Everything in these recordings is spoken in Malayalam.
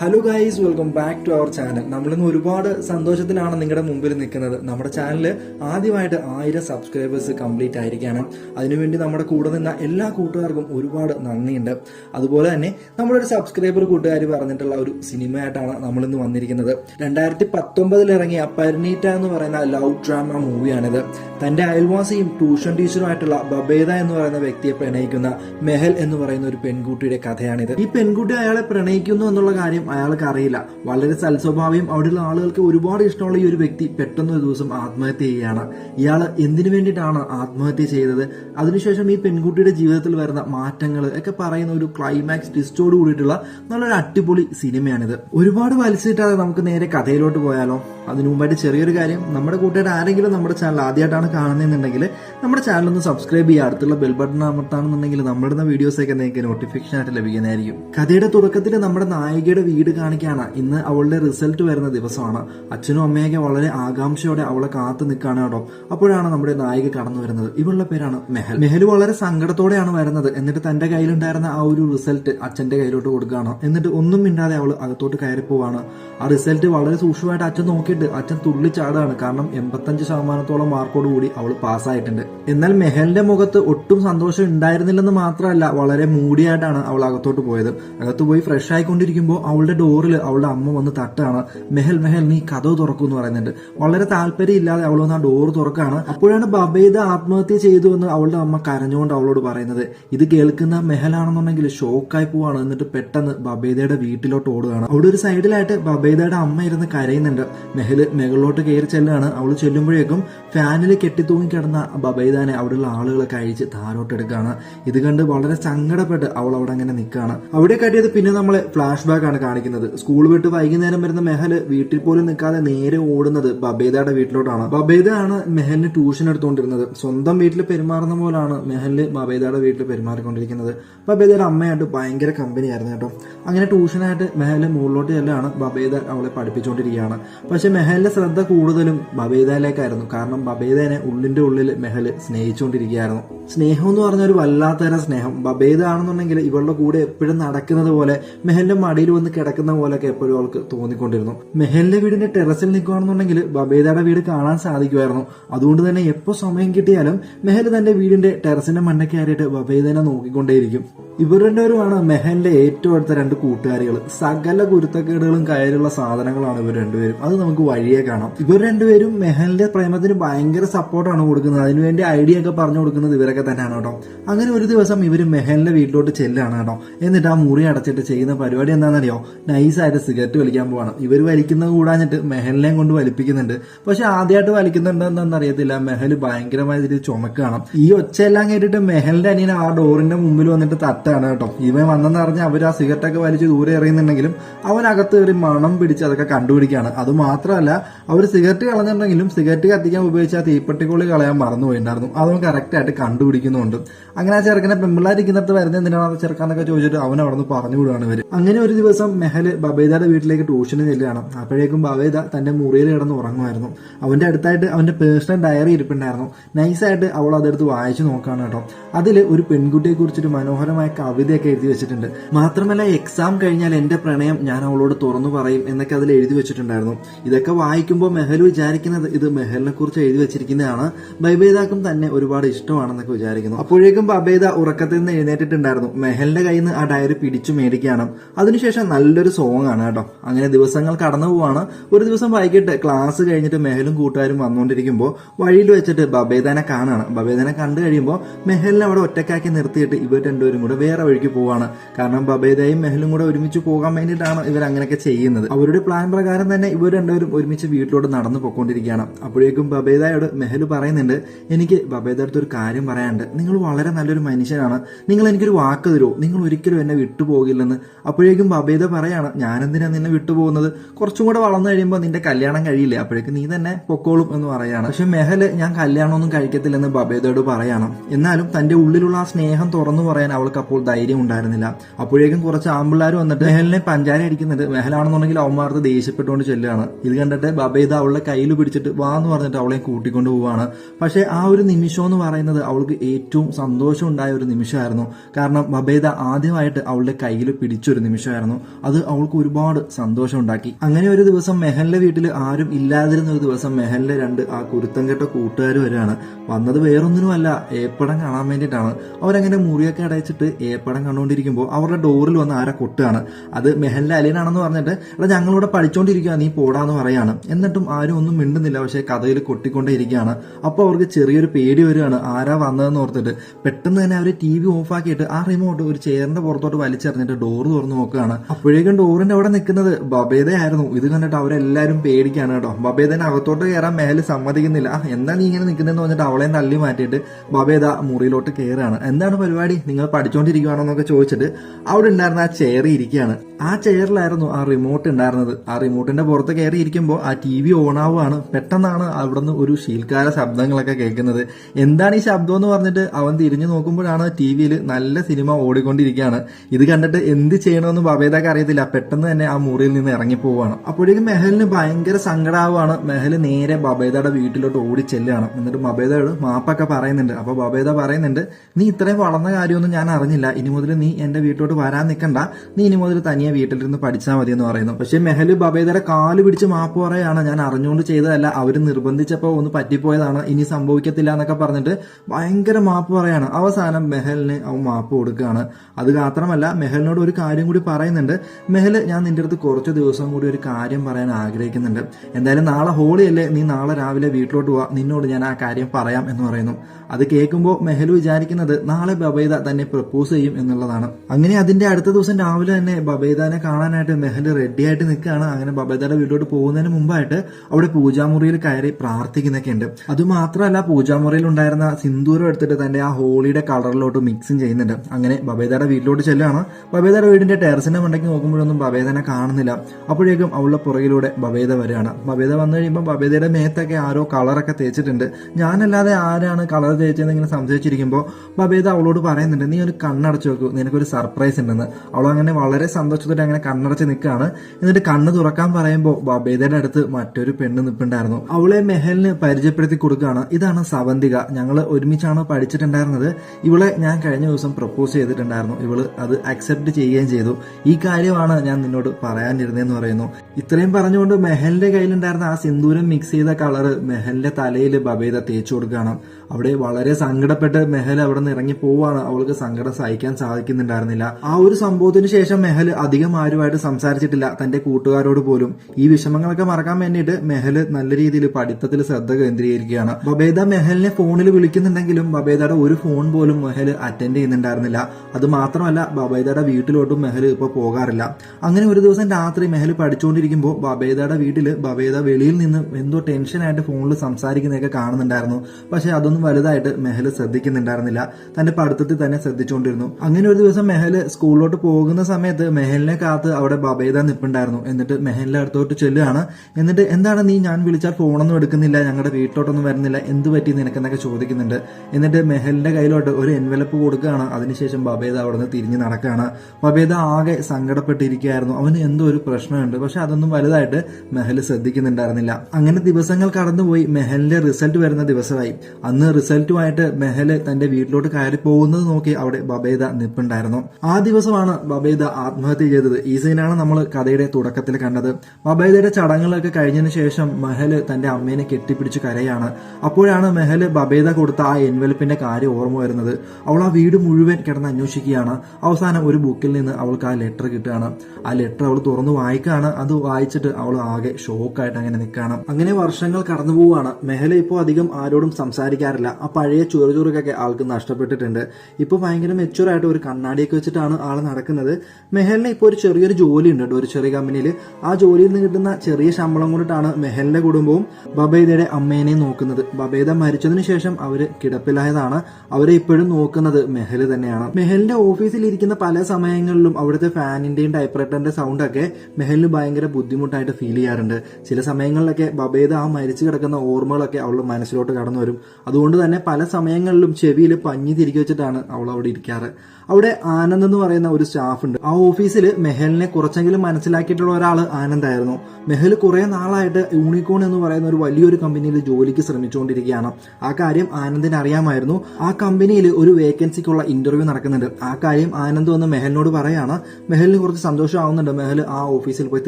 Hello guys welcome back to our channel നമ്മളിന്ന് ഒരുപാട് സന്തോഷത്തിലാണ് നിങ്ങളുടെ മുമ്പിൽ നിൽക്കുന്നത്. നമ്മുടെ ചാനൽ ആദ്യമായിട്ട് ആയിരം സബ്സ്ക്രൈബേഴ്സ് കംപ്ലീറ്റ് ആയിരിക്കുകയാണ്. അതിനുവേണ്ടി നമ്മുടെ കൂടെ നിന്ന എല്ലാ കൂട്ടുകാർക്കും ഒരുപാട് നന്ദിയുണ്ട്. അതുപോലെ തന്നെ നമ്മുടെ ഒരു സബ്സ്ക്രൈബർ കൂട്ടുകാർ പറഞ്ഞിട്ടുള്ള ഒരു സിനിമയായിട്ടാണ് നമ്മളിന്ന് വന്നിരിക്കുന്നത്. രണ്ടായിരത്തി പത്തൊമ്പതിൽ ഇറങ്ങിയ പരിണീറ്റ എന്ന് പറയുന്ന ലവ് ഡ്രാമ മൂവിയാണിത് തന്റെ അയൽവാസിയും ട്യൂഷൻ ടീച്ചറുമായിട്ടുള്ള ബബേദ എന്ന് പറയുന്ന വ്യക്തിയെ പ്രണയിക്കുന്ന മെഹൽ എന്ന് പറയുന്ന ഒരു പെൺകുട്ടിയുടെ കഥയാണിത്. ഈ പെൺകുട്ടി അയാളെ പ്രണയിക്കുന്നു എന്നുള്ള കാര്യം അയാൾക്ക് അറിയില്ല. വളരെ സൽസ്വഭാവിയും അവിടെയുള്ള ആളുകൾക്ക് ഒരുപാട് ഇഷ്ടമുള്ള ഈ ഒരു വ്യക്തി പെട്ടെന്ന് ഒരു ദിവസം ആത്മഹത്യ ചെയ്യുകയാണ്. ഇയാൾ എന്തിനു വേണ്ടിയിട്ടാണ് ആത്മഹത്യ ചെയ്തത്? അതിനുശേഷം ഈ പെൺകുട്ടിയുടെ ജീവിതത്തിൽ വരുന്ന മാറ്റങ്ങൾ ഒക്കെ പറയുന്ന ഒരു ക്ലൈമാക്സ് ട്വിസ്റ്റോട് കൂടിയിട്ടുള്ള നല്ലൊരു അടിപൊളി സിനിമയാണിത്. ഒരുപാട് വലിച്ചിട്ടാതെ നമുക്ക് നേരെ കഥയിലോട്ട് പോയാലോ? അതിനു മുമ്പായിട്ട് ചെറിയൊരു കാര്യം നമ്മുടെ കൂട്ടുകാർ ആരെങ്കിലും നമ്മുടെ ചാനൽ ആദ്യമായിട്ടാണ് കാണുന്നതെന്നുണ്ടെങ്കിൽ നമ്മുടെ ചാനൽ ഒന്ന് സബ്സ്ക്രൈബ് ചെയ്യുക. അടുത്തുള്ള ബെൽ ബട്ടൺ അമർത്താണെന്നുണ്ടെങ്കിൽ വീഡിയോസ് വീഡിയോസൊക്കെ നിങ്ങൾക്ക് നോട്ടിഫിക്കേഷൻ ആയിട്ട് ലഭിക്കുന്നതായിരിക്കും. കഥയുടെ തുടക്കത്തിൽ നമ്മുടെ നായികയുടെ വീട് കാണിക്കാണ് ഇന്ന് അവളുടെ റിസൾട്ട് വരുന്ന ദിവസമാണ്. അച്ഛനും അമ്മയൊക്കെ വളരെ ആകാംക്ഷയോടെ അവളെ കാത്തു നിൽക്കുകയാണ് കേട്ടോ. അപ്പോഴാണ് നമ്മുടെ നായിക കടന്നു വരുന്നത്. ഇവളുടെ പേരാണ് മെഹൽ. മെഹൽ വളരെ സങ്കടത്തോടെയാണ് വരുന്നത്. എന്നിട്ട് തന്റെ കയ്യിലുണ്ടായിരുന്ന ആ ഒരു റിസൾട്ട് അച്ഛന്റെ കയ്യിലോട്ട് കൊടുക്കുകയാണ്. എന്നിട്ട് ഒന്നും മിണ്ടാതെ അവൾ അകത്തോട്ട് കയറി പോവാണ്. ആ റിസൾട്ട് വളരെ സൂക്ഷ്മമായിട്ട് അച്ഛൻ നോക്കിയിട്ട് അച്ഛൻ തുള്ളിച്ചാടാണ് കാരണം എൺപത്തഞ്ച് ശതമാനത്തോളം മാർക്കോട് കൂടി അവൾ പാസ്സായിട്ടുണ്ട്. എന്നാൽ മെഹലിന്റെ മുഖത്ത് ഒട്ടും സന്തോഷം ഉണ്ടായിരുന്നില്ലെന്ന് മാത്രമല്ല വളരെ മൂടിയായിട്ടാണ് അവൾ അകത്തോട്ട് പോയത്. അകത്ത് പോയി ഫ്രഷ് ആയിക്കൊണ്ടിരിക്കുമ്പോൾ അവളുടെ ഡോറിൽ അവളുടെ അമ്മ വന്ന് തട്ടാണ്. മെഹൽ മെഹൽ നീ കഥ തുറക്കും എന്ന് പറയുന്നുണ്ട്. വളരെ താല്പര്യമില്ലാതെ അവൾ വന്ന് ആ ഡോർ തുറക്കാണ്. അപ്പോഴാണ് ബബേദ ആത്മഹത്യ ചെയ്തു എന്ന് അവളുടെ അമ്മ കരഞ്ഞുകൊണ്ട് അവളോട് പറയുന്നത്. ഇത് കേൾക്കുന്ന മെഹലാണെന്നുണ്ടെങ്കിൽ ഷോക്കായി പോവാണ്. എന്നിട്ട് പെട്ടെന്ന് ബബേദയുടെ വീട്ടിലോട്ട് ഓടുകയാണ്. അവിടെ ഒരു സൈഡിലായിട്ട് ബബേദയുടെ അമ്മ ഇരുന്ന് കരയുന്നുണ്ട്. മെഹൽ മെകളിലോട്ട് കയറി ചെല്ലാണ്. അവൾ ചെല്ലുമ്പോഴേക്കും ഫാനിൽ കെട്ടിത്തൂങ്ങി കിടന്ന ബബൈദാനെ അവിടെയുള്ള ആളുകളൊക്കെ അഴിച്ച് താരോട്ടെടുക്കുകയാണ് ഇത് കണ്ട് വളരെ സങ്കടപ്പെട്ട് അവൾ അവിടെ അങ്ങനെ നിൽക്കുകയാണ്. അവിടെ കാട്ടിയത് പിന്നെ നമ്മളെ ഫ്ലാഷ് ബാക്ക് ആണ് കാണിക്കുന്നത്. സ്കൂൾ വിട്ട് വൈകുന്നേരം വരുന്ന മെഹൽ വീട്ടിൽ പോലും നിൽക്കാതെ നേരെ ഓടുന്നത് ബബേദയുടെ വീട്ടിലോട്ടാണ്. ബബേദ ആണ് മെഹലിന് ട്യൂഷൻ എടുത്തുകൊണ്ടിരുന്നത്. സ്വന്തം വീട്ടിൽ പെരുമാറുന്ന പോലാണ് മെഹലിന് ബബേദയുടെ വീട്ടിൽ പെരുമാറിക്കൊണ്ടിരിക്കുന്നത്. ബബേദയുടെ അമ്മയായിട്ട് ഭയങ്കര കമ്പനിയായിരുന്നു കേട്ടോ. അങ്ങനെ ട്യൂഷനായിട്ട് മെഹൽ മുകളിലോട്ട് ചെല്ലാണ്. ബബേദ അവളെ പഠിപ്പിച്ചുകൊണ്ടിരിക്കുകയാണ്. പക്ഷെ മെഹലിന്റെ ശ്രദ്ധ കൂടുതലും ബബേദയിലേക്കായിരുന്നു. കാരണം ബബേദനെ ഉള്ളിന്റെ ഉള്ളിൽ മെഹൽ സ്നേഹിച്ചുകൊണ്ടിരിക്കുകയായിരുന്നു. സ്നേഹം എന്ന് പറഞ്ഞ ഒരു വല്ലാത്തരം സ്നേഹം. ബബേദ ആണെന്നുണ്ടെങ്കിൽ ഇവളുടെ കൂടെ എപ്പോഴും നടക്കുന്നത് പോലെ മെഹലിന്റെ മടിയിൽ വന്ന് കിടക്കുന്ന പോലെയൊക്കെ എപ്പോഴും അവൾക്ക് തോന്നിക്കൊണ്ടിരുന്നു. മെഹലിന്റെ വീടിന്റെ ടെറസിൽ നിൽക്കുകയാണെന്നുണ്ടെങ്കിൽ ബബേദയുടെ വീട് കാണാൻ സാധിക്കുമായിരുന്നു. അതുകൊണ്ട് തന്നെ എപ്പോ സമയം കിട്ടിയാലും മെഹൽ തന്റെ വീടിന്റെ ടെറസിന്റെ കയറിയിട്ട് ബബേദനെ നോക്കിക്കൊണ്ടേയിരിക്കും. ഇവർ രണ്ടുപേരുമാണ് മെഹലിന്റെ ഏറ്റവും അടുത്ത രണ്ട് കൂട്ടുകാരികൾ. സകല കുരുത്തക്കേടുകളും കയറിയുള്ള സാധനങ്ങളാണ് ഇവർ രണ്ടുപേരും. അത് നമുക്ക് വഴിയെ കാണാം. ഇവർ രണ്ടുപേരും മെഹലിന്റെ പ്രേമത്തിന് ഭയങ്കര സപ്പോർട്ടാണ് കൊടുക്കുന്നത്. അതിനുവേണ്ടി ഐഡിയ ഒക്കെ പറഞ്ഞു കൊടുക്കുന്നത് ഇവരൊക്കെ തന്നെയാണ് കേട്ടോ. അങ്ങനെ ഒരു ദിവസം ഇവർ മെഹലിന്റെ വീട്ടിലോട്ട് ചെല്ലാണ് കേട്ടോ. എന്നിട്ട് ആ മുറി അടച്ചിട്ട് ചെയ്യുന്ന പരിപാടി എന്താണെന്നറിയോ? നൈസായിട്ട് സിഗരറ്റ് വലിക്കാൻ പോവാണ്. ഇവർ വലിക്കുന്ന കൂടാഞ്ഞിട്ട് മെഹലിനെയും കൊണ്ട് വലിപ്പിക്കുന്നുണ്ട്. പക്ഷെ ആദ്യമായിട്ട് വലിക്കുന്നുണ്ടെന്നൊന്നും അറിയത്തില്ല. മെഹൽ ഭയങ്കരമായ രീതിയിൽ ചുമക്കാണ്. ഈ ഒച്ചയെല്ലാം കേട്ടിട്ട് മെഹലിന്റെ അനിയൻ ആ ഡോറിന്റെ മുമ്പിൽ വന്നിട്ട് തട്ടാണ് കേട്ടോ. ഇവൻ വന്നെന്ന് പറഞ്ഞ് അവർ ആ സിഗരറ്റൊക്കെ വലിച്ച് ദൂരെ എറിയുന്നുണ്ടെങ്കിലും അവൻ അകത്ത് കയറി മണം പിടിച്ച് അതൊക്കെ കണ്ടുപിടിക്കുകയാണ്. അത് മാത്രമല്ല അവർ സിഗരറ്റ് കളഞ്ഞിട്ടുണ്ടെങ്കിലും സിഗരറ്റ് കത്തിക്കാൻ ഉപയോഗിച്ച ആ തീപ്പെട്ടിക്കുള്ളി കളയാൻ മറന്നുപോയിട്ടുണ്ടായിരുന്നു. അതും കറക്റ്റ് ആയിട്ട് കണ്ടുപിടിക്കുന്നുണ്ട് അങ്ങനെ ആ ചെറുക്കനെ പെമ്പിള്ളാരിക്കുന്നിടത്ത് വരുന്ന എന്തിനാണ് ചെറുക്കാന്നൊക്കെ ചോദിച്ചിട്ട് അവൻ അവിടെ നിന്ന് പറഞ്ഞു വിടുകയാണ് ഇവർ അങ്ങനെ ഒരു ദിവസം മെഹൽ ബബേദയുടെ വീട്ടിലേക്ക് ട്യൂഷന് ചെല്ലുകയാണ്. അപ്പോഴേക്കും ബബേദ തന്റെ മുറിയിൽ കിടന്ന് ഉറങ്ങുമായിരുന്നു. അവന്റെ അടുത്തായിട്ട് അവന്റെ പേഴ്സണൽ ഡയറി ഇരിപ്പുണ്ടായിരുന്നു. നൈസായിട്ട് അവൾ അതെടുത്ത് വായിച്ചു നോക്കുകയാണ് കേട്ടോ. അതിൽ ഒരു പെൺകുട്ടിയെ കുറിച്ചൊരു മനോഹരമായ കവിതയൊക്കെ എഴുതി വെച്ചിട്ടുണ്ട്. മാത്രമല്ല എക്സാം കഴിഞ്ഞാൽ എന്റെ പ്രണയം ഞാൻ അവളോട് തുറന്നു പറയും എന്നൊക്കെ അതിൽ എഴുതി വെച്ചിട്ടുണ്ടായിരുന്നു. ഇതൊക്കെ വായിക്കുമ്പോൾ മെഹൽ വിചാരിക്കുന്നത് ഇത് മെഹലിനെ കുറിച്ച് എഴുതി വെച്ചിരിക്കുന്നതാണ്. ബൈബേദാക്കും തന്നെ ഒരുപാട് ഇഷ്ടമാണെന്നൊക്കെ വിചാരിക്കുന്നു. അപ്പോഴേക്കും ബബേദ ഉറക്കത്തിൽ നിന്ന് എഴുന്നേറ്റിട്ടുണ്ടായിരുന്നു. മെഹലിന്റെ കയ്യിൽ നിന്ന് ആ ഡയറി പിടിച്ചു മേടിക്കുകയാണ്. അതിനുശേഷം നല്ലൊരു സോങ് ആണ് കേട്ടോ. അങ്ങനെ ദിവസങ്ങൾ കടന്നു പോവാണ്. ഒരു ദിവസം വൈകിട്ട് ക്ലാസ് കഴിഞ്ഞിട്ട് മെഹലും കൂട്ടുകാരും വന്നുകൊണ്ടിരിക്കുമ്പോൾ വഴിയിൽ വെച്ചിട്ട് ബബേദാനെ കാണാണ്. ബബേദാനെ കണ്ടു കഴിയുമ്പോൾ മെഹലിനെ അവിടെ ഒറ്റക്കാക്കി നിർത്തിയിട്ട് ഇവർ രണ്ടുപേരും കൂടെ വേറെ വഴിക്ക് പോവാണ്. കാരണം ബബേദയും മെഹലും കൂടെ ഒരുമിച്ച് പോകാൻ വേണ്ടിയിട്ടാണ് ഇവർ അങ്ങനെയൊക്കെ ചെയ്യുന്നത്. അവരുടെ പ്ലാൻ പ്രകാരം തന്നെ ഇവർ രണ്ടുപേരും ഒരുമിച്ച് വീട്ടിലോട്ട് നടന്നു പോയിക്കൊണ്ടിരിക്കുകയാണ്. അപ്പോഴേക്കും ബബേദയോട് മെഹൽ പറയുന്നുണ്ട് എനിക്ക് ബബേദ അടുത്ത് ഒരു കാര്യം പറയാനുണ്ട്. നിങ്ങൾ വളരെ നല്ലൊരു മനുഷ്യനാണ് നിങ്ങൾ എനിക്കൊരു വാക്ക് തരുമോ നിങ്ങൾ ഒരിക്കലും എന്നെ വിട്ടുപോകില്ലെന്ന്. അപ്പോഴേക്കും ബബേദ പറയാണ് ഞാനെന്തിനാ നിന്നെ വിട്ടുപോകുന്നത്? കുറച്ചും കൂടെ വളർന്നു കഴിയുമ്പോൾ നിന്റെ കല്യാണം കഴിയില്ല? അപ്പോഴേക്കും നീ തന്നെ പൊക്കോളും എന്ന് പറയാണ്. പക്ഷെ മെഹൽ ഞാൻ കല്യാണമൊന്നും കഴിക്കത്തില്ലെന്ന് ബബേദോട് പറയണം. എന്നാലും തന്റെ ഉള്ളിലുള്ള ആ സ്നേഹം തുറന്നു പറയാൻ അവൾക്ക് അപ്പോൾ ധൈര്യം ഉണ്ടായിരുന്നില്ല. അപ്പോഴേക്കും കുറച്ച് ആമ്പിള്ളാർ വന്നിട്ട് മെഹലിനെ പഞ്ചാര അടിക്കുന്നുണ്ട് മെഹലാണെന്നുണ്ടെങ്കിൽ അവന്മാർക്ക് ദേഷ്യപ്പെട്ടുകൊണ്ട് ചെല്ലുകയാണ്. ഇത് കണ്ടിട്ട് ബബേദ അവളുടെ കയ്യിൽ പിടിച്ചിട്ട് വാ എന്ന് പറഞ്ഞിട്ട് അവളെ കൂട്ടിക്കൊണ്ട് പോവാണ് പക്ഷെ ആ ഒരു നിമിഷം എന്ന് പറയുന്നത് അവൾക്ക് ഏറ്റവും സന്തോഷം ഉണ്ടായ ഒരു നിമിഷമായിരുന്നു. കാരണം ബബേദ ആദ്യമായിട്ട് അവളുടെ കയ്യിൽ പിടിച്ചൊരു നിമിഷമായിരുന്നു. അത് അവൾക്ക് ഒരുപാട് സന്തോഷം ഉണ്ടാക്കി. അങ്ങനെ ഒരു ദിവസം മെഹലിന്റെ വീട്ടിൽ ആരും ഇല്ലാതിരുന്ന ഒരു ദിവസം മെഹലിന്റെ രണ്ട് ആ കുരുത്തം കെട്ട കൂട്ടുകാർ വരെയാണ് വന്നത് വേറൊന്നിനുമല്ല ഏപ്പടം കാണാൻ വേണ്ടിയിട്ടാണ്. അവരങ്ങനെ മുറിയൊക്കെ അടച്ചിട്ട് ഏപ്പടം കണ്ടുകൊണ്ടിരിക്കുമ്പോൾ അവരുടെ ഡോറിൽ വന്ന് ആരെ കൊട്ടുകയാണ്. അത് മെഹലിന്റെ അലിയനാണെന്ന് പറഞ്ഞിട്ട് എടാ ഞങ്ങളിവിടെ പഠിച്ചുകൊണ്ടിരിക്കുക നീ പോടാന്ന് പറയാണ്. എന്നിട്ടും ആരും ഒന്നും മിണ്ടുന്നില്ല. പക്ഷേ കഥയിൽ കൊട്ടിക്കൊണ്ടേ ഇരിക്കുകയാണ് അപ്പോൾ അവർക്ക് ചെറിയൊരു പേടി വരികയാണ്. ആരാ വന്നതെന്ന് ഓർത്തിട്ട് പെട്ടെന്ന് തന്നെ അവർ ടി വി ഓഫാക്കിയിട്ട് ആ റിമോട്ട് ഒരു ചെയറിന്റെ പുറത്തോട്ട് വലിച്ചെറിഞ്ഞിട്ട് ഡോർ തുറന്ന് നോക്കുകയാണ്. അപ്പോഴേക്കും ഡോറിന്റെ അവിടെ നിൽക്കുന്നത് ബബേദയായിരുന്നു. ഇത് കണ്ടിട്ട് അവരെല്ലാവരും പേടിക്കാണ് കേട്ടോ. ബബേദനെ അകത്തോട്ട് കയറാൻ മേലെ സമ്മതിക്കുന്നില്ല. "ആ, എന്താ നീ ഇങ്ങനെ നിൽക്കുന്നതെന്ന് പറഞ്ഞിട്ട് അവളെ തള്ളി മാറ്റിയിട്ട് ബബേദ മുറിയിലോട്ട് കയറുകയാണ്. എന്താണ് പരിപാടി? നിങ്ങൾ പഠിച്ചുകൊണ്ടിരിക്കുകയാണോ എന്നൊക്കെ ചോദിച്ചിട്ട് അവിടെ ഉണ്ടായിരുന്ന ആ ചെയറി ഇരിക്കുകയാണ്. ആ ചെയറിലായിരുന്നു ആ റിമോട്ട് ഉണ്ടായിരുന്നത്. ആ റിമോട്ടിന്റെ പുറത്ത് കയറി ഇരിക്കുമ്പോൾ ആ ടി വി ഓൺ ആവുകയാണ്. പെട്ടെന്നാണ് അവിടുന്ന് ഒരു ശീൽക്കാര ശബ്ദങ്ങളൊക്കെ കേൾക്കുന്നത്. എന്താണ് ഈ ശബ്ദം എന്ന് പറഞ്ഞിട്ട് അവൻ തിരിഞ്ഞു നോക്കുമ്പോഴാണ് ടി വിയിൽ നല്ല സിനിമ ഓടിക്കൊണ്ടിരിക്കുകയാണ്. ഇത് കണ്ടിട്ട് എന്ത് ചെയ്യണമെന്ന് ബബേദക്ക് അറിയത്തില്ല. പെട്ടെന്ന് തന്നെ ആ മുറിയിൽ നിന്ന് ഇറങ്ങി പോവുകയാണ്. അപ്പോഴേക്കും മെഹലിന് ഭയങ്കര സങ്കടാവാണ് മെഹൽ നേരെ ബബേദയുടെ വീട്ടിലോട്ട് ഓടി ചെല്ലുകയാണ്. എന്നിട്ട് ബബേദയോട് മാപ്പൊക്കെ പറയുന്നുണ്ട്. അപ്പൊ ബബേദ പറയുന്നുണ്ട് നീ ഇത്രയും വളർന്ന കാര്യമൊന്നും ഞാൻ അറിഞ്ഞില്ല. ഇനി മുതൽ നീ എന്റെ വീട്ടിലോട്ട് വരാൻ നിൽക്കണ്ട നീ ഇനി മുതൽ തനിയെ വീട്ടിലിരുന്ന് പഠിച്ചാൽ മതി എന്ന് പറയുന്നു. പക്ഷെ മെഹൽ ബബേദയുടെ കാൽ പിടിച്ച് മാപ്പ് പറയാണ് ഞാൻ അറിഞ്ഞുകൊണ്ട് ചെയ്തതല്ല. അവർ നിർബന്ധിച്ചപ്പോ ഒന്ന് പറ്റിപ്പോയതാണ്. ഇനി സംഭവിക്കത്തില്ല എന്നൊക്കെ പറഞ്ഞിട്ട് ഭയങ്കര മാപ്പ് പറയാണ് അവസാനം മെഹലിന് അവൻ മാപ്പ് കൊടുക്കുകയാണ്. അത് മാത്രമല്ല മെഹലിനോട് ഒരു കാര്യം കൂടി പറയുന്നുണ്ട്. മെഹൽ ഞാൻ നിന്റെ അടുത്ത് കുറച്ച് ദിവസം കൂടി ഒരു കാര്യം പറയാൻ ആഗ്രഹിക്കുന്നുണ്ട്. എന്തായാലും നാളെ ഹോളി അല്ലേ? നീ നാളെ രാവിലെ വീട്ടിലോട്ട് പോവാ. നിന്നോട് ഞാൻ ആ കാര്യം പറയാം എന്ന് പറയുന്നു. അത് കേൾക്കുമ്പോൾ മെഹൽ വിചാരിക്കുന്നത് നാളെ ബബൈദ തന്നെ പ്രപ്പോസ് ചെയ്യും എന്നുള്ളതാണ്. അങ്ങനെ അതിന്റെ അടുത്ത ദിവസം രാവിലെ തന്നെ ബബൈദാനെ കാണാനായിട്ട് മെഹൽ റെഡിയായിട്ട് നിൽക്കുകയാണ്. അങ്ങനെ ബബൈദയുടെ വീട്ടിലോട്ട് പോകുന്നതിന് മുമ്പായിട്ട് അവിടെ പൂജാമുറിയിൽ കയറി പ്രാർത്ഥിക്കുന്നൊക്കെ ഉണ്ട്. അത് മാത്രമല്ല പൂജാമുറിയിൽ ഉണ്ടായിരുന്ന സിന്ദൂരം എടുത്തിട്ട് തന്റെ ആ ഹോളിയുടെ കളറിലോട്ട് മിക്സും ചെയ്യുന്നുണ്ട്. അങ്ങനെ ബബൈദയുടെ വീട്ടിലോട്ട് ചെല്ലുകയാണ്. ബബൈദയുടെ വീടിന്റെ ടെറസിന്റെ മണ്ടയ്ക്ക് നോക്കുമ്പോഴൊന്നും ബബേദനെ കാണുന്നില്ല. അപ്പോഴേക്കും അവളുടെ പുറകിലൂടെ ബബേദ വരികയാണ്. ബബേദ വന്നു കഴിയുമ്പോൾ ബബേദയുടെ മേത്തൊക്കെ ആരോ കളറൊക്കെ തേച്ചിട്ടുണ്ട്. ഞാനല്ലാതെ ആരാണ് കളർ തേച്ചതെന്ന് ഇങ്ങനെ സംശയിച്ചിരിക്കുമ്പോൾ ബബേദ അവളോട് പറയുന്നുണ്ട് നീ ഒരു കണ്ണടച്ച് വെക്കൂ. നിനക്കൊരു സർപ്രൈസ് ഉണ്ടെന്ന്. അവൾ അങ്ങനെ വളരെ സന്തോഷത്തോടെ അങ്ങനെ കണ്ണടച്ച് നിൽക്കുകയാണ്. എന്നിട്ട് കണ്ണ് തുറക്കാൻ പറയുമ്പോൾ ബബേദയുടെ അടുത്ത് മറ്റൊരു പെണ്ണ് നിൽപ്പുണ്ടായിരുന്നു അവളെ മെഹലിന് പരിചയപ്പെടുത്തി കൊടുക്കുകയാണ്. ഇതാണ് സവന്തിക. ഞങ്ങൾ ഒരുമിച്ചാണ് പഠിച്ചിട്ടുണ്ടായിരുന്നത്. ഇവളെ ഞാൻ കഴിഞ്ഞ ദിവസം പ്രപ്പോസ് ചെയ്തിട്ടുണ്ടായിരുന്നു. ഇവൾ അത് അക്സെപ്റ്റ് ചെയ്യുകയും ചെയ്തു. ഈ കാര്യമാണ് ഞാൻ നിന്നോട് പറയാനിരുന്നതെന്ന് പറയുന്നു. ഇത്രയും പറഞ്ഞുകൊണ്ട് മെഹലിന്റെ കയ്യിലുണ്ടായിരുന്ന ആ സിന്ദൂരം മിക്സ് ചെയ്ത കളറ് മെഹലിന്റെ തലയിൽ ബബേദ തേച്ചു കൊടുക്കുകയാണ്. അവിടെ വളരെ സങ്കടപ്പെട്ട് മെഹൽ അവിടെ നിന്ന് ഇറങ്ങി പോവാണ്. അവൾക്ക് സങ്കടം സഹിക്കാൻ സാധിക്കുന്നുണ്ടായിരുന്നില്ല. ആ ഒരു സംഭവത്തിന് ശേഷം മെഹൽ അധികം ആരുമായിട്ട് സംസാരിച്ചിട്ടില്ല. തന്റെ കൂട്ടുകാരോട് പോലും. ഈ വിഷമങ്ങളൊക്കെ മറക്കാൻ വേണ്ടിയിട്ട് മെഹൽ നല്ല രീതിയിൽ പഠിത്തത്തിൽ ശ്രദ്ധ കേന്ദ്രീകരിക്കുകയാണ്. ബബേദ മെഹലിനെ ഫോണിൽ വിളിക്കുന്നുണ്ടെങ്കിലും ബബേദയുടെ ഒരു ഫോൺ പോലും മെഹൽ അറ്റൻഡ് ചെയ്യുന്നുണ്ടായിരുന്നില്ല. അത് മാത്രമല്ല ബബേദയുടെ വീട്ടിലോട്ടും മെഹൽ ഇപ്പോൾ പോകാറില്ല. അങ്ങനെ ഒരു ദിവസം രാത്രി മെഹൽ പഠിച്ചുകൊണ്ടിരിക്കുമ്പോൾ ബബേദയുടെ വീട്ടിൽ ബബേദ വെളിയിൽ നിന്ന് എന്തോ ടെൻഷനായിട്ട് ഫോണിൽ സംസാരിക്കുന്നതൊക്കെ കാണുന്നുണ്ടായിരുന്നു. പക്ഷെ അതൊന്നും വലുതായിട്ട് മെഹൽ ശ്രദ്ധിക്കുന്നുണ്ടായിരുന്നില്ല. തന്റെ പഠിത്തത്തിൽ തന്നെ ശ്രദ്ധിച്ചുകൊണ്ടിരുന്നു. അങ്ങനെ ഒരു ദിവസം മെഹൽ സ്കൂളിലോട്ട് പോകുന്ന സമയത്ത് മെഹലിനെ കാത്ത് അവിടെ ബബേദ നിപ്പുണ്ടായിരുന്നു. എന്നിട്ട് മെഹലിന്റെ അടുത്തോട്ട് ചെല്ലുകയാണ്. എന്നിട്ട് എന്താണ് നീ ഞാൻ വിളിച്ചാൽ ഫോണൊന്നും എടുക്കുന്നില്ല ഞങ്ങളുടെ വീട്ടിലോട്ടൊന്നും വരുന്നില്ല എന്ത് പറ്റി നിനക്കെന്നൊക്കെ ചോദിക്കുന്നുണ്ട്. എന്നിട്ട് മെഹലിന്റെ കയ്യിലോട്ട് ഒരു എൻവലപ്പ് കൊടുക്കുകയാണ്. അതിനുശേഷം ബബേദ അവിടെ നിന്ന് തിരിഞ്ഞ് നടക്കുകയാണ്. ബബേദ ആകെ സങ്കടപ്പെട്ടിരിക്കുകയായിരുന്നു. അവന് എന്തോ ഒരു പ്രശ്നമുണ്ട്. പക്ഷെ അതൊന്നും വലുതായിട്ട് മെഹൽ ശ്രദ്ധിക്കുന്നുണ്ടായിരുന്നില്ല. അങ്ങനെ ദിവസങ്ങൾ കടന്നുപോയി. മെഹലിന്റെ റിസൾട്ട് വരുന്ന ദിവസമായി. അന്ന് റിസൾട്ടുമായിട്ട് മെഹൽ തന്റെ വീട്ടിലോട്ട് കയറി പോകുന്നത് നോക്കി അവിടെ ബബേദ നിൽപ്പുണ്ടായിരുന്നു ആ ദിവസമാണ് ബബേദ ആത്മഹത്യ ചെയ്തത്. ഈ സീനാണ് നമ്മൾ കഥയുടെ തുടക്കത്തിൽ കണ്ടത്. ബബേദയുടെ ചടങ്ങുകളൊക്കെ കഴിഞ്ഞതിന് ശേഷം മെഹൽ തന്റെ അമ്മേനെ കെട്ടിപ്പിടിച്ച് കരയാണ്. അപ്പോഴാണ് മെഹൽ ബബേദ കൊടുത്ത ആ എൻവലപ്പിന്റെ കാര്യം ഓർമ്മ വരുന്നത്. അവൾ ആ വീട് മുഴുവൻ കിടന്ന് അന്വേഷിക്കുകയാണ്. അവസാനം ഒരു ബുക്കിൽ നിന്ന് അവൾക്ക് ആ ലെറ്റർ കിട്ടുകയാണ്. ആ ലെറ്റർ അവൾ തുറന്നു വായിക്കുകയാണ്. അത് വായിച്ചിട്ട് അവൾ ആകെ ഷോക്കായിട്ട് അങ്ങനെ നിൽക്കുകയാണ്. അങ്ങനെ വർഷങ്ങൾ കടന്നു പോവുകയാണ് മെഹല ഇപ്പോൾ അധികം ആരോടും സംസാരിക്കാറില്ല. ആ പഴയ ചുറുചുറുക്കൊക്കെ ആൾക്ക് നഷ്ടപ്പെട്ടിട്ടുണ്ട്. ഇപ്പൊ ഭയങ്കര മെച്ചൂർ ആയിട്ട് ഒരു കണ്ണാടിയൊക്കെ വെച്ചിട്ടാണ് ആൾ നടക്കുന്നത്. മെഹലിന് ഇപ്പൊ ഒരു ചെറിയൊരു ജോലി ഉണ്ട് ഒരു ചെറിയ കമ്പനിയിൽ ആ ജോലിയിൽ നിന്ന് കിട്ടുന്ന ചെറിയ ശമ്പളം കൊണ്ടിട്ടാണ് മെഹലിന്റെ കുടുംബവും ബബേദയുടെ അമ്മേനെയും നോക്കുന്നത്. ബബേദ മരിച്ചതിന് ശേഷം അവർ കിടപ്പിലായതാണ്. അവരെ ഇപ്പോഴും നോക്കുന്നത് മെഹൽ തന്നെയാണ്. മെഹലിന്റെ ഓഫീസിൽ ഇരിക്കുന്ന പല സമയങ്ങളിലും അവിടുത്തെ ഫാനിന്റെയും ടൈപ്പ്റൈറ്ററിന്റെ സൗണ്ട് ഒക്കെ മെഹലിന് ഭയങ്കര ബുദ്ധിമുട്ടായിട്ട് ഫീൽ ചെയ്യാറുണ്ട്. ചില സമയങ്ങളിലൊക്കെ ബബേദ ആ മരിച്ചു കിടക്കുന്ന ഓർമ്മകളൊക്കെ അവളുടെ മനസ്സിലോട്ട് കടന്നു വരും അതുകൊണ്ട് തന്നെ പല സമയങ്ങളിലും ചെവിയിൽ പഞ്ഞി തിരികെ വെച്ചിട്ടാണ് അവൾ അവിടെ ഇരിക്കാറ്. അവിടെ ആനന്ദ് എന്ന് പറയുന്ന ഒരു സ്റ്റാഫ് ഉണ്ട്. ആ ഓഫീസിൽ മെഹലിനെ കുറച്ചെങ്കിലും മനസ്സിലാക്കിയിട്ടുള്ള ഒരാൾ ആനന്ദായിരുന്നു മെഹൽ കുറെ നാളായിട്ട് യൂണിക്കോൺ എന്ന് പറയുന്ന ഒരു വലിയൊരു കമ്പനിയിൽ ജോലിക്ക് ശ്രമിച്ചുകൊണ്ടിരിക്കുകയാണ്. ആ കാര്യം ആനന്ദിന് അറിയാമായിരുന്നു. ആ കമ്പനിയിൽ ഒരു വേക്കൻസിക്കുള്ള ഇന്റർവ്യൂ നടക്കുന്നുണ്ട്. ആ കാര്യം ആനന്ദ് വന്ന് മെഹലിനോട് പറയാണ്. മെഹലിന് കുറച്ച് സന്തോഷമാവുന്നുണ്ട്. മെഹൽ ആ ഓഫീസിൽ പോയി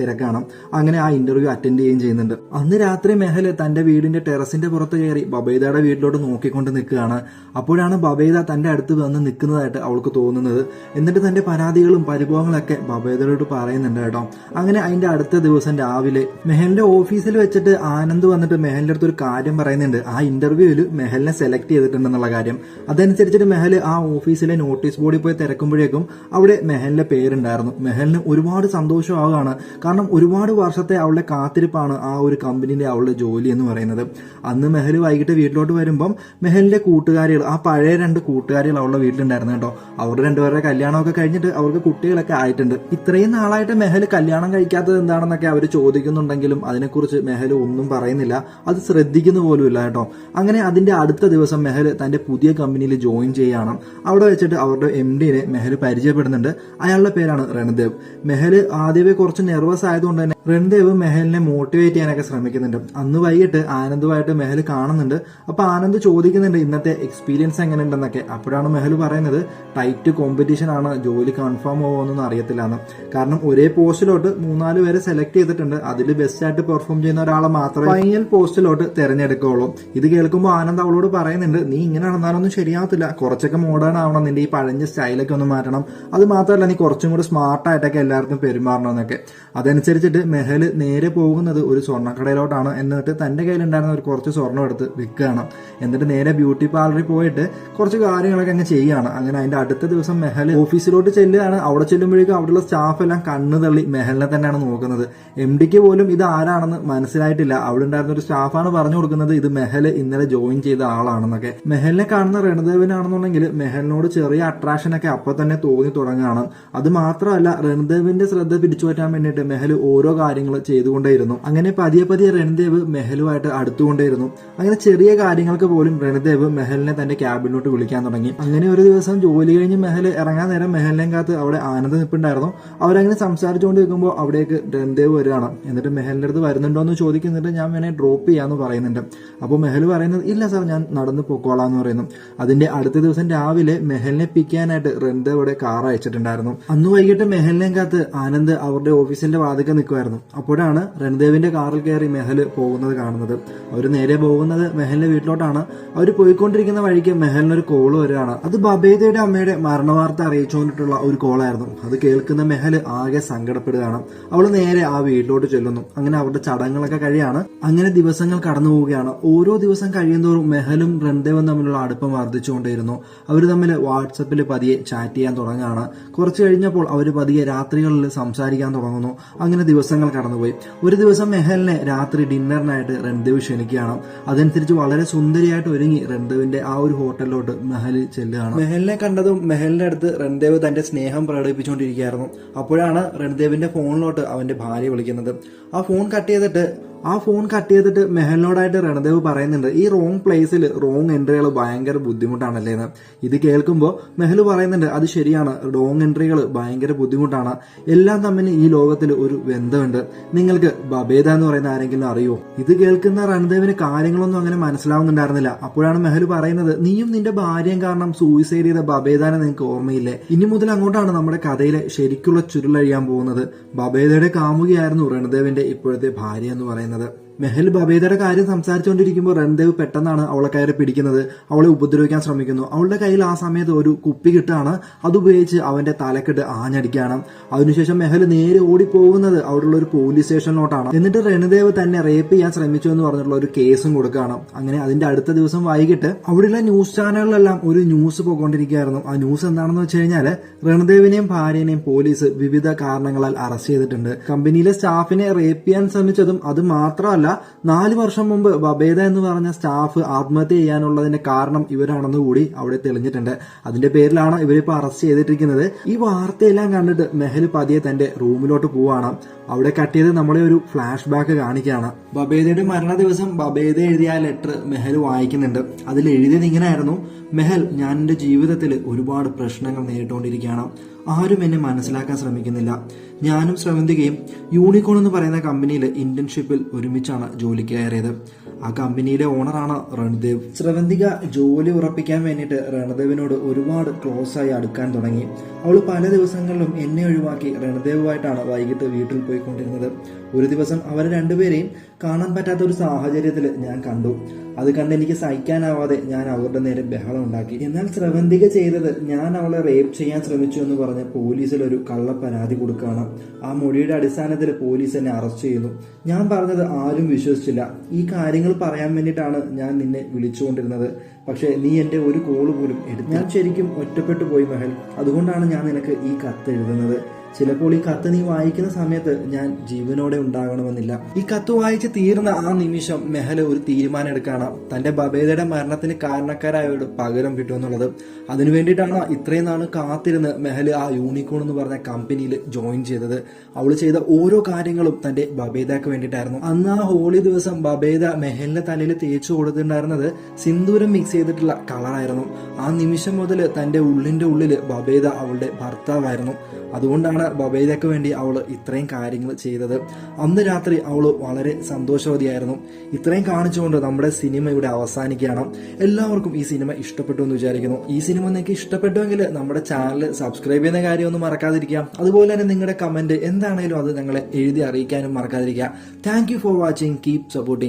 തിരക്കാണ്. അങ്ങനെ ആ ഇന്റർവ്യൂ അറ്റൻഡ് ചെയ്യുകയും ചെയ്യുന്നുണ്ട്. അന്ന് രാത്രി മെഹൽ തന്റെ വീടിന്റെ ടെറസിന്റെ പുറത്ത് കയറി ബബൈദയുടെ വീട്ടിലോട്ട് നോക്കിക്കൊണ്ട് നിൽക്കുകയാണ്. അപ്പോഴാണ് ബബൈദ തന്റെ അടുത്ത് വന്ന് നിൽക്കുന്നതായിട്ട് അവൾക്ക് തോന്നുന്നത്. എന്നിട്ട് തന്റെ പരാതികളും പരിഭവങ്ങളൊക്കെ ബബേദറോട് പറയുന്നുണ്ട് കേട്ടോ. അങ്ങനെ അതിന്റെ അടുത്ത ദിവസം രാവിലെ മെഹലിന്റെ ഓഫീസിൽ വെച്ചിട്ട് ആനന്ദ് വന്നിട്ട് മെഹലിന്റെ അടുത്ത് ഒരു കാര്യം പറയുന്നുണ്ട്. ആ ഇന്റർവ്യൂവിൽ മെഹലിനെ സെലക്ട് ചെയ്തിട്ടുണ്ടെന്നുള്ള കാര്യം. അതനുസരിച്ചിട്ട് മെഹൽ ആ ഓഫീസിലെ നോട്ടീസ് ബോർഡിൽ പോയി തിരക്കുമ്പോഴേക്കും അവിടെ മെഹലിന്റെ പേരുണ്ടായിരുന്നു. മെഹലിന് ഒരുപാട് സന്തോഷമാവുകയാണ്. കാരണം ഒരുപാട് വർഷത്തെ അവളുടെ കാത്തിരിപ്പാണ് ആ ഒരു കമ്പനിയിലെ അവളുടെ ജോലി എന്ന് പറയുന്നത്. അന്ന് മെഹൽ വൈകിട്ട് വീട്ടിലോട്ട് വരുമ്പം മെഹലിന്റെ കൂട്ടുകാരികൾ ആ പഴയ രണ്ട് കൂട്ടുകാരികൾ അവളുടെ വീട്ടിലുണ്ടായിരുന്നു കേട്ടോ. അവരുടെ രണ്ടുപേരുടെ കല്യാണമൊക്കെ കഴിഞ്ഞിട്ട് അവർക്ക് കുട്ടികളൊക്കെ ആയിട്ടുണ്ട്. ഇത്രയും നാളായിട്ട് മെഹൽ കല്യാണം കഴിക്കാത്തത് എന്താണെന്നൊക്കെ അവർ ചോദിക്കുന്നുണ്ടെങ്കിലും അതിനെക്കുറിച്ച് മെഹൽ ഒന്നും പറയുന്നില്ല. അത് ശ്രദ്ധിക്കുന്ന ഇല്ല കേട്ടോ. അങ്ങനെ അതിന്റെ അടുത്ത ദിവസം മെഹൽ തന്റെ പുതിയ കമ്പനിയിൽ ജോയിൻ ചെയ്യണം അവിടെ വെച്ചിട്ട് അവരുടെ എം ഡിനെ മെഹൽ പരിചയപ്പെടുന്നുണ്ട്. അയാളുടെ പേരാണ് റൺദേവ് മെഹൽ ആദ്യമേ കുറച്ച് നെർവസ് ആയതുകൊണ്ട് തന്നെ റൺദേവ് മെഹലിനെ മോട്ടിവേറ്റ് ചെയ്യാനൊക്കെ ശ്രമിക്കുന്നുണ്ട്. അന്ന് വൈകിട്ട് ആനന്ദുമായിട്ട് മെഹൽ കാണുന്നുണ്ട്. അപ്പൊ ആനന്ദ് ചോദിക്കുന്നുണ്ട് ഇന്നത്തെ എക്സ്പീരിയൻസ് എങ്ങനെയുണ്ടെന്നൊക്കെ? അപ്പോഴാണ് മെഹൽ പറയുന്നത് ടൈറ്റ് കോമ്പറ്റീഷൻ ആണ് ജോലി കൺഫേം ആവുമെന്നൊന്നും അറിയത്തില്ല എന്ന്. കാരണം ഒരേ പോസ്റ്റിലോട്ട് മൂന്നാൽ പേരെ സെലക്ട് ചെയ്തിട്ടുണ്ട്. അതിൽ ബെസ്റ്റ് ആയിട്ട് പെർഫോം ചെയ്യുന്ന ഒരാളെ മാത്രമേ ഫൈനൽ പോസ്റ്റിലോട്ട് തിരഞ്ഞെടുക്കുള്ളൂ ഇത് കേൾക്കുമ്പോൾ ആനന്ദ് അവളോട് പറയുന്നുണ്ട് നീ ഇങ്ങനെ നടന്നാലൊന്നും ശരിയാവത്തില്ല. കുറച്ചൊക്കെ മോഡേൺ ആവണം. നിന്റെ ഈ പഴഞ്ഞ സ്റ്റൈലൊക്കെ ഒന്ന് മാറ്റണം. അത് മാത്രമല്ല നീ കുറച്ചും കൂടി സ്മാർട്ടായിട്ടൊക്കെ എല്ലാവർക്കും പെരുമാറണം എന്നൊക്കെ. അതനുസരിച്ചിട്ട് മെഹൽ നേരെ പോകുന്നത് ഒരു സ്വർണക്കടയിലോട്ടാണ്. എന്നിട്ട് തന്റെ കയ്യിലുണ്ടായിരുന്ന ഒരു കുറച്ച് സ്വർണം എടുത്ത് വിൽക്കുകയാണ്. എന്നിട്ട് നേരെ ബ്യൂട്ടി പാർലറിൽ പോയിട്ട് കുറച്ച് കാര്യങ്ങളൊക്കെ അങ്ങ് ചെയ്യുകയാണ്. അങ്ങനെ അതിന്റെ അടുത്ത ദിവസം മെഹൽ ഓഫീസിലോട്ട് ചെല്ലുകയാണ്. അവിടെ ചെല്ലുമ്പോഴേക്കും അവിടെയുള്ള സ്റ്റാഫ് എല്ലാം കണ്ണു തള്ളി മെഹലിനെ തന്നെയാണ് നോക്കുന്നത്. എം ഡിക്ക് പോലും ഇത് ആരാണെന്ന് മനസ്സിലായിട്ടില്ല. അവിടെ ഉണ്ടായിരുന്ന ഒരു സ്റ്റാഫാണ് പറഞ്ഞു കൊടുക്കുന്നത് ഇത് മെഹൽ ഇന്നലെ ജോയിൻ ചെയ്ത ആളാണെന്നൊക്കെ. മെഹലിനെ കാണുന്ന റൺദേവിനാണെന്നുണ്ടെങ്കിൽ മെഹലിനോട് ചെറിയ അട്രാക്ഷൻ ഒക്കെ അപ്പൊ തന്നെ തോന്നി തുടങ്ങുകയാണ്. അത് മാത്രമല്ല രണദേവിന്റെ ശ്രദ്ധ പിടിച്ചുപറ്റാൻ വേണ്ടിയിട്ട് മെഹൽ ഓരോ കാര്യങ്ങൾ ചെയ്തുകൊണ്ടേയിരുന്നു. അങ്ങനെ പതിയെ പതിയെ റൺദേവ് മെഹലുമായിട്ട് അടുത്തുകൊണ്ടേയിരുന്നു. അങ്ങനെ ചെറിയ കാര്യങ്ങൾക്ക് പോലും രണദേവ് മെഹലിനെ തന്റെ ക്യാബിനോട്ട് വിളിക്കാൻ തുടങ്ങി. അങ്ങനെ ഒരു ദിവസം ജോലി കഴിഞ്ഞ് മെഹൽ ഇറങ്ങാൻ നേരം മെഹലിനെയും കാത്ത് അവിടെ ആനന്ദ നിൽപ്പുണ്ടായിരുന്നു. അവരങ്ങനെ സംസാരിച്ചുകൊണ്ട് നിൽക്കുമ്പോൾ അവിടേക്ക് രൺദേവ് വരികയാണ്. എന്നിട്ട് മെഹലിന്റെ അടുത്ത് വരുന്നുണ്ടോ എന്ന് ചോദിക്കുന്നിട്ട് ഞാൻ വേണേ ഡ്രോപ്പ് ചെയ്യാന്ന് പറയുന്നുണ്ട്. അപ്പോൾ മെഹൽ പറയുന്നത് ഇല്ല സാർ ഞാൻ നടന്ന് പൊക്കോളാം എന്ന് പറയുന്നു. അതിന്റെ അടുത്ത ദിവസം രാവിലെ മെഹലിനെ പിക്കാനായിട്ട് റൺദേവ് അവിടെ കാർ അയച്ചിട്ടുണ്ടായിരുന്നു. അന്ന് വൈകിട്ട് മെഹലിനെയും കാത്ത് ആനന്ദ് അവരുടെ ഓഫീസിന്റെ വാതിക്കെ നിൽക്കുമായിരുന്നു അപ്പോഴാണ് രൺദേവിന്റെ കാറിൽ കയറി മെഹൽ പോകുന്നത് കാണുന്നത്. അവർ നേരെ പോകുന്നത് മെഹലിന്റെ വീട്ടിലോട്ടാണ്. അവർ പോയിക്കൊണ്ടിരിക്കുന്ന വഴിക്ക് മെഹലിനൊരു കോൾ വരികയാണ്. അത് ബബേദയുടെ അമ്മയുടെ മരണവാർത്ത അറിയിച്ചുകൊണ്ടിട്ടുള്ള ഒരു കോളായിരുന്നു. അത് കേൾക്കുന്ന മെഹൽ ആകെ സങ്കടപ്പെടുകയാണ്. അവൾ നേരെ ആ വീട്ടിലോട്ട് ചെല്ലുന്നു. അങ്ങനെ അവരുടെ ചടങ്ങുകളൊക്കെ കഴിയാണ്. അങ്ങനെ ദിവസങ്ങൾ കടന്നു പോവുകയാണ്. ഓരോ ദിവസം കഴിയുന്തോറും മെഹലും റൺദേവും തമ്മിലുള്ള അടുപ്പം വർദ്ധിച്ചുകൊണ്ടിരുന്നു അവർ തമ്മിൽ വാട്സപ്പിൽ പതിയെ ചാറ്റ് ചെയ്യാൻ തുടങ്ങുകയാണ്. കുറച്ച് കഴിഞ്ഞപ്പോൾ അവർ പതിയെ രാത്രികളിൽ സംസാരിക്കാൻ തുടങ്ങുന്നു. അങ്ങനെ ദിവസങ്ങൾ കടന്നുപോയി. ഒരു ദിവസം മെഹലിനെ രാത്രി ഡിന്നറിനായിട്ട് റൺദേവ് ക്ഷണിക്കുകയാണ്. അതനുസരിച്ച് വളരെ സുന്ദരിയായിട്ട് ഒരുങ്ങി റൺദേവിന്റെ ആ ഒരു ഹോട്ടലിലോട്ട് മെഹൽ ചെല്ലുകയാണ്. മെഹലിനെ കണ്ടതും മെഹലിന്റെ അടുത്ത് റൺദേവ് തന്റെ സ്നേഹം പ്രകടിപ്പിച്ചുകൊണ്ടിരിക്കുകയായിരുന്നു. അപ്പോഴാണ് രൺദേവിന്റെ ഫോണിലോട്ട് അവന്റെ ഭാര്യ വിളിക്കുന്നത്. ആ ഫോൺ കട്ട് ചെയ്തിട്ട് ആ ഫോൺ കട്ട് ചെയ്തിട്ട് മെഹലിനോടായിട്ട് രണദേവ് പറയുന്നുണ്ട് ഈ റോങ് പ്ലേസിൽ റോങ് എൻട്രികൾ ഭയങ്കര ബുദ്ധിമുട്ടാണല്ലേ എന്ന്. ഇത് കേൾക്കുമ്പോൾ മെഹൽ പറയുന്നുണ്ട് അത് ശരിയാണ് റോങ് എൻട്രികൾ ഭയങ്കര ബുദ്ധിമുട്ടാണ്. എല്ലാം തമ്മിൽ ഈ ലോകത്തിൽ ഒരു ബന്ധമുണ്ട്. നിങ്ങൾക്ക് ബബേദ എന്ന് പറയുന്ന ആരെങ്കിലും അറിയോ? ഇത് കേൾക്കുന്ന രണദേവിന് കാര്യങ്ങളൊന്നും അങ്ങനെ മനസ്സിലാവുന്നുണ്ടായിരുന്നില്ല. അപ്പോഴാണ് മെഹൽ പറയുന്നത് നീയും നിന്റെ ഭാര്യയും കാരണം സൂയിസൈഡ് ചെയ്ത ബബേദാനെ നിങ്ങൾക്ക് ഓർമ്മയില്ലേ? ഇനി മുതൽ അങ്ങോട്ടാണ് നമ്മുടെ കഥയിലെ ശരിക്കുള്ള ചുരുളഴിയാൻ പോകുന്നത്. ബബേദയുടെ കാമുകിയായിരുന്നു രണദേവിന്റെ ഇപ്പോഴത്തെ ഭാര്യ എന്ന് പറയുന്നത്. أنا بقى മെഹൽ ബബേദയുടെ കാര്യം സംസാരിച്ചുകൊണ്ടിരിക്കുമ്പോൾ രൺദേവ് പെട്ടെന്നാണ് അവളെ കയറി പിടിക്കുന്നത്. അവളെ ഉപദ്രവിക്കാൻ ശ്രമിക്കുന്നു. അവളുടെ കയ്യിൽ ആ സമയത്ത് ഒരു കുപ്പി കിട്ടാണ്. അതുപയോഗിച്ച് അവന്റെ തലക്കെട്ട് ആഞ്ഞടിക്കുകയാണ്. അതിനുശേഷം മെഹൽ നേരെ ഓടിപ്പോകുന്നത് അവിടെയുള്ള ഒരു പോലീസ് സ്റ്റേഷനിലോട്ടാണ് എന്നിട്ട് രൺദേവ് തന്നെ റേപ്പ് ചെയ്യാൻ ശ്രമിച്ചു എന്ന് പറഞ്ഞിട്ടുള്ള ഒരു കേസും കൊടുക്കുകയാണ്. അങ്ങനെ അതിന്റെ അടുത്ത ദിവസം വൈകിട്ട് അവിടെയുള്ള ന്യൂസ് ചാനലുകളിലെല്ലാം ഒരു ന്യൂസ് പോയിക്കൊണ്ടിരിക്കുകയായിരുന്നു. ആ ന്യൂസ് എന്താണെന്ന് വെച്ച് കഴിഞ്ഞാൽ റൺദേവിനെയും ഭാര്യനെയും പോലീസ് വിവിധ കാരണങ്ങളാൽ അറസ്റ്റ് ചെയ്തിട്ടുണ്ട്. കമ്പനിയിലെ സ്റ്റാഫിനെ റേപ്പ് ചെയ്യാൻ ശ്രമിച്ചതും അത് മാത്രമല്ല നാല് വർഷം മുമ്പ് ബബേദ എന്ന് പറഞ്ഞ സ്റ്റാഫ് ആത്മഹത്യ ചെയ്യാനുള്ളതിന്റെ കാരണം ഇവരാണെന്ന് കൂടി അവിടെ തെളിഞ്ഞിട്ടുണ്ട്. അതിന്റെ പേരിലാണ് ഇവരിപ്പോ അറസ്റ്റ് ചെയ്തിട്ടിരിക്കുന്നത്. ഈ വാർത്തയെല്ലാം കണ്ടിട്ട് മെഹൽ പതിയെ തന്റെ റൂമിലോട്ട് പോവാണ്. അവിടെ കട്ട് ചെയ്ത് നമ്മളെ ഒരു ഫ്ലാഷ് ബാക്ക് കാണിക്കുകയാണ്. ബബേദയുടെ മരണ ദിവസം ബബേദ എഴുതിയ ലെറ്റർ മെഹൽ വായിക്കുന്നുണ്ട്. അതിൽ എഴുതിയത് ഇങ്ങനെയായിരുന്നു. മെഹൽ ഞാൻ എന്റെ ജീവിതത്തിൽ ഒരുപാട് പ്രശ്നങ്ങൾ നേരിട്ടുകൊണ്ടിരിക്കുകയാണ്. ആരും എന്നെ മനസ്സിലാക്കാൻ ശ്രമിക്കുന്നില്ല. ഞാനും ശ്രമിക്കുകയും യൂണിക്കോൺ എന്ന് പറയുന്ന കമ്പനിയിൽ ഇന്റേൺഷിപ്പിൽ ഒരുമിച്ചാണ് ജോലിക്ക് കയറിയത്. ആ കമ്പനിയിലെ ഓണറാണ് റൺദേവ് ശ്രവന്തിക ജോലി ഉറപ്പിക്കാൻ വേണ്ടിയിട്ട് റൺദേവിനോട് ഒരുപാട് ക്ലോസ് ആയി അടുക്കാൻ തുടങ്ങി. അവൾ പല ദിവസങ്ങളിലും എന്നെ ഒഴിവാക്കി റൺദേവുമായിട്ടാണ് വൈകിട്ട് വീട്ടിൽ പോയിക്കൊണ്ടിരുന്നത്. ഒരു ദിവസം അവരെ രണ്ടുപേരെയും കാണാൻ പറ്റാത്ത ഒരു സാഹചര്യത്തിൽ ഞാൻ കണ്ടു. അത് കണ്ട് എനിക്ക് സഹിക്കാനാവാതെ ഞാൻ അവരുടെ നേരെ ബഹളം ഉണ്ടാക്കി. എന്നാൽ ശ്രവന്തിക ചെയ്തത് ഞാൻ അവളെ റേപ്പ് ചെയ്യാൻ ശ്രമിച്ചു എന്ന് പറഞ്ഞ് പോലീസിൽ ഒരു കള്ള പരാതി കൊടുക്കുകയാണ്. ആ മൊഴിയുടെ അടിസ്ഥാനത്തിൽ പോലീസ് എന്നെ അറസ്റ്റ് ചെയ്യുന്നു. ഞാൻ പറഞ്ഞത് ആരും വിശ്വസിച്ചില്ല. ഈ കാര്യങ്ങൾ പറയാൻ വേണ്ടിയിട്ടാണ് ഞാൻ നിന്നെ വിളിച്ചുകൊണ്ടിരുന്നത്. പക്ഷേ നീ എന്റെ ഒരു കോൾ പോലും എടുത്തു ഞാൻ ശരിക്കും ഒറ്റപ്പെട്ടു പോയി മഹൽ. അതുകൊണ്ടാണ് ഞാൻ നിനക്ക് ഈ കത്ത് എഴുതുന്നത്. ചിലപ്പോൾ ഈ കത്ത് നീ വായിക്കുന്ന സമയത്ത് ഞാൻ ജീവനോടെ ഉണ്ടാകണമെന്നില്ല. ഈ കത്ത് വായിച്ച് തീർന്ന ആ നിമിഷം മെഹല ഒരു തീരുമാനം എടുക്കാണ് തന്റെ ബബേദയുടെ മരണത്തിന് കാരണക്കാരായവരോട് പകരം കിട്ടുമെന്നുള്ളത് അതിനു വേണ്ടിയിട്ടാണ് ഇത്രയും നാൾ കാത്തിരുന്ന് മെഹൽ ആ യൂണിക്കോൺ എന്ന് പറഞ്ഞ കമ്പനിയിൽ ജോയിൻ ചെയ്തത്. അവൾ ചെയ്ത ഓരോ കാര്യങ്ങളും തന്റെ ബബേദയ്ക്ക് വേണ്ടിയിട്ടായിരുന്നു. അന്ന് ആ ഹോളി ദിവസം ബബേദ മെഹലിന്റെ തലയിൽ തേച്ചു കൊടുത്തിട്ടുണ്ടായിരുന്നത് സിന്ദൂരം മിക്സ് ചെയ്തിട്ടുള്ള കളറായിരുന്നു ആ നിമിഷം മുതൽ തന്റെ ഉള്ളിന്റെ ഉള്ളിൽ ബബേദ അവളുടെ ഭർത്താവായിരുന്നു. അതുകൊണ്ടാണ് ബബേദയ്ക്ക് വേണ്ടി അവൾ ഇത്രയും കാര്യങ്ങൾ ചെയ്തത്. അന്ന് രാത്രി അവൾ വളരെ സന്തോഷവതിയായിരുന്നു. ഇത്രയും കാണിച്ചുകൊണ്ട് നമ്മുടെ സിനിമ ഇവിടെ അവസാനിക്കുകയാണ്. എല്ലാവർക്കും ഈ സിനിമ ഇഷ്ടപ്പെട്ടു എന്ന് വിചാരിക്കുന്നു. ഈ സിനിമ നിങ്ങൾക്ക് ഇഷ്ടപ്പെട്ടുവെങ്കിൽ നമ്മുടെ ചാനൽ സബ്സ്ക്രൈബ് ചെയ്യുന്ന കാര്യമൊന്നും മറക്കാതിരിക്കുക. അതുപോലെ തന്നെ നിങ്ങളുടെ കമന്റ് എന്താണെങ്കിലും അത് ഞങ്ങളെ എഴുതി അറിയിക്കാനും മറക്കാതിരിക്കുക. Thank for watching keep supporting